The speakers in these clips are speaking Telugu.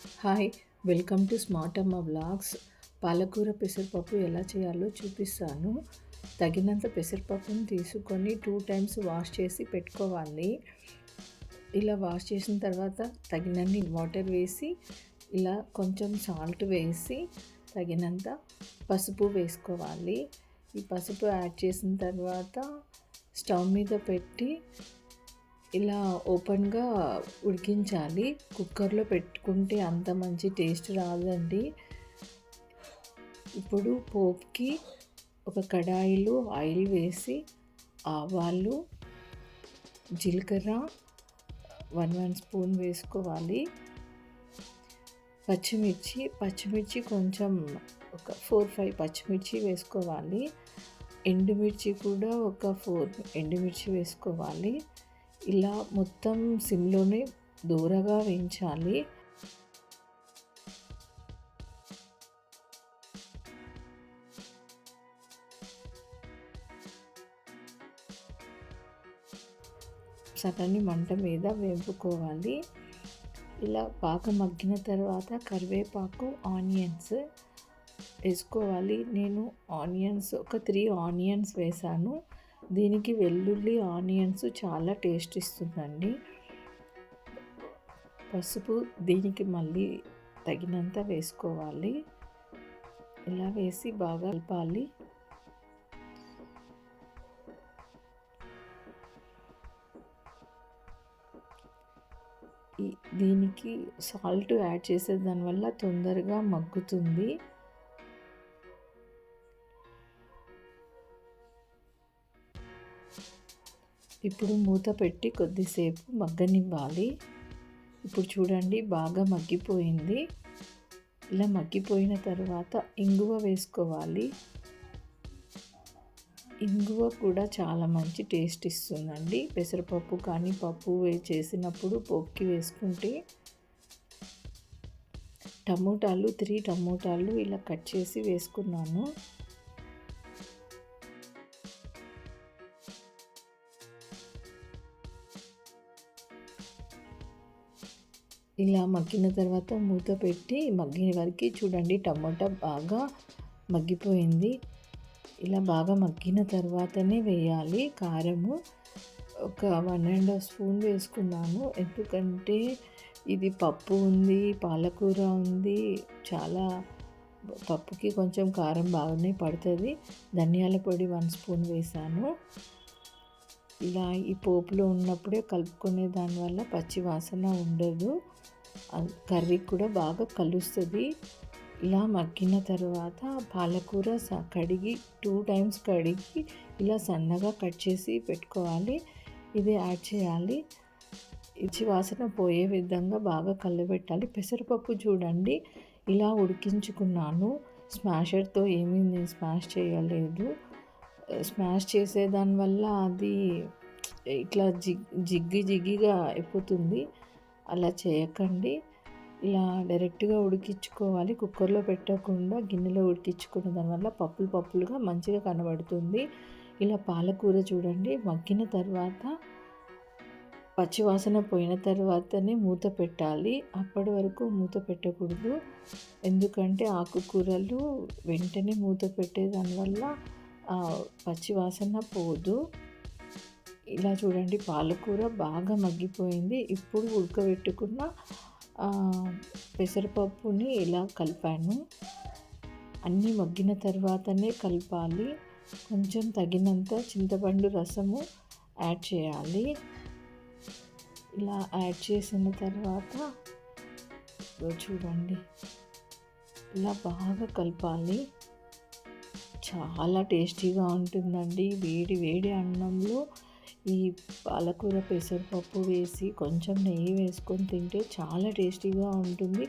Hi welcome to smart Amma blogs పాలకూర పెసరపప్పు ఎలా చేయాలో చూపిస్తాను. తగినంత పెసరపప్పును తీసుకొని టూ టైమ్స్ వాష్ చేసి పెట్టుకోవాలి. ఇలా వాష్ చేసిన తర్వాత తగినన్ని వాటర్ వేసి ఇలా కొంచెం సాల్ట్ వేసి తగినంత పసుపు వేసుకోవాలి. ఈ పసుపు యాడ్ చేసిన తర్వాత స్టవ్ మీద పెట్టి ఇలా ఓపెన్గా ఉడికించాలి. కుక్కర్లో పెట్టుకుంటే అంత మంచి టేస్ట్ రాదండి. ఇప్పుడు పోప్కి ఒక కడాయిలో ఆయిల్ వేసి ఆవాలు జీలకర్ర వన్ వన్ స్పూన్ వేసుకోవాలి. పచ్చిమిర్చి పచ్చిమిర్చి కొంచెం ఒక ఫోర్ ఫైవ్ పచ్చిమిర్చి వేసుకోవాలి. ఎండుమిర్చి కూడా ఒక ఫోర్ ఎండుమిర్చి వేసుకోవాలి. ఇలా మొత్తం సిమ్లోనే దూరగా వేయించాలి. సగన్ని మంట మీద వేపుకోవాలి. ఇలా బాగా మగ్గిన తర్వాత కరివేపాకు ఆనియన్స్ వేసుకోవాలి. నేను ఆనియన్స్ ఒక త్రీ ఆనియన్స్ వేసాను. దీనికి వెల్లుల్లి ఆనియన్స్ చాలా టేస్ట్ ఇస్తుందండి. పసుపు దీనికి మళ్ళీ తగినంత వేసుకోవాలి. ఇలా వేసి బాగా కలపాలి. దీనికి సాల్ట్ యాడ్ చేసే దానివల్ల తొందరగా మగ్గుతుంది. ఇప్పుడు మూత పెట్టి కొద్దిసేపు మగ్గనివ్వాలి. ఇప్పుడు చూడండి బాగా మగ్గిపోయింది. ఇలా మగ్గిపోయిన తర్వాత ఇంగువ వేసుకోవాలి. ఇంగువ కూడా చాలా మంచి టేస్ట్ ఇస్తుందండి. పెసరపప్పు కానీ పప్పు చేసినప్పుడు పొక్కి వేసుకుంటే టమోటాలు త్రీ టమోటాలు ఇలా కట్ చేసి వేసుకున్నాను. ఇలా మగ్గిన తర్వాత మూత పెట్టి మగ్గిన వరకు చూడండి టమాటా బాగా మగ్గిపోయింది. ఇలా బాగా మగ్గిన తర్వాతనే వేయాలి. కారము ఒక వన్ అండ్ హాఫ్ స్పూన్ వేసుకున్నాను. ఎందుకంటే ఇది పప్పు ఉంది పాలకూర ఉంది చాలా పప్పుకి కొంచెం కారం బాగానే పడుతుంది. ధనియాల పొడి వన్ స్పూన్ వేసాను. ఇలా ఈ పోపులో ఉన్నప్పుడే కలుపుకునే దానివల్ల పచ్చి వాసన ఉండదు. కర్రీ కూడా బాగా కలుస్తుంది. ఇలా మగ్గిన తర్వాత పాలకూర కడిగి టూ టైమ్స్ కడిగి ఇలా సన్నగా కట్ చేసి పెట్టుకోవాలి. ఇది యాడ్ చేయాలి. ఇచ్చి వాసన పోయే విధంగా బాగా కలబెట్టాలి. పెసరపప్పు చూడండి ఇలా ఉడికించుకున్నాను. స్మాషర్తో ఏమీ నేను స్మాష్ చేయలేదు. స్మాష్ చేసే దానివల్ల అది ఇట్లా జిగ్ జిగ్గి జిగ్గిగా అయిపోతుంది. అలా చేయకండి. ఇలా డైరెక్ట్గా ఉడికించుకోవాలి. కుక్కర్లో పెట్టకుండా గిన్నెలో ఉడికించుకున్న దానివల్ల పప్పులు పప్పులుగా మంచిగా కనబడుతుంది. ఇలా పాలకూర చూడండి. మగ్గిన తర్వాత పచ్చివాసన పోయిన తర్వాతనే మూత పెట్టాలి. అప్పటి వరకు మూత పెట్టకూడదు. ఎందుకంటే ఆకుకూరలు వెంటనే మూత పెట్టే దానివల్ల పచ్చివాసన పోదు. ఇలా చూడండి పాలకూర బాగా మగ్గిపోయింది. ఇప్పుడు ఉడకబెట్టుకున్న పెసరపప్పుని ఇలా కలిపాను. అన్నీ మగ్గిన తర్వాతనే కలపాలి. కొంచెం తగినంత చింతపండు రసము యాడ్ చేయాలి. ఇలా యాడ్ చేసిన తర్వాత చూడండి. ఇలా బాగా కలపాలి. చాలా టేస్టీగా ఉంటుందండి. వేడి వేడి అన్నంలో ఈ పాలకూర పెసరపప్పు వేసి కొంచెం నెయ్యి వేసుకొని తింటే చాలా టేస్టీగా ఉంటుంది.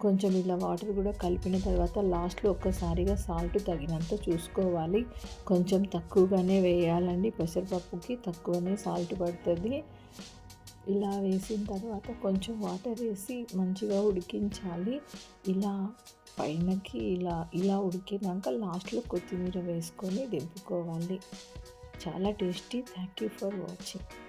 కొంచెం ఇలా వాటర్ కూడా కలిపిన తర్వాత లాస్ట్లో ఒక్కసారిగా సాల్ట్ తగినంత చూసుకోవాలి. కొంచెం తక్కువగానే వేయాలండి. పెసరపప్పుకి తక్కువనే సాల్ట్ పడుతుంది. ఇలా వేసిన తర్వాత కొంచెం వాటర్ వేసి మంచిగా ఉడికించాలి. ఇలా పైనకి ఇలా ఇలా ఉడికినాక లాస్ట్లో కొత్తిమీర వేసుకొని దింపుకోవాలి. చాలా tasty. Thank you for watching.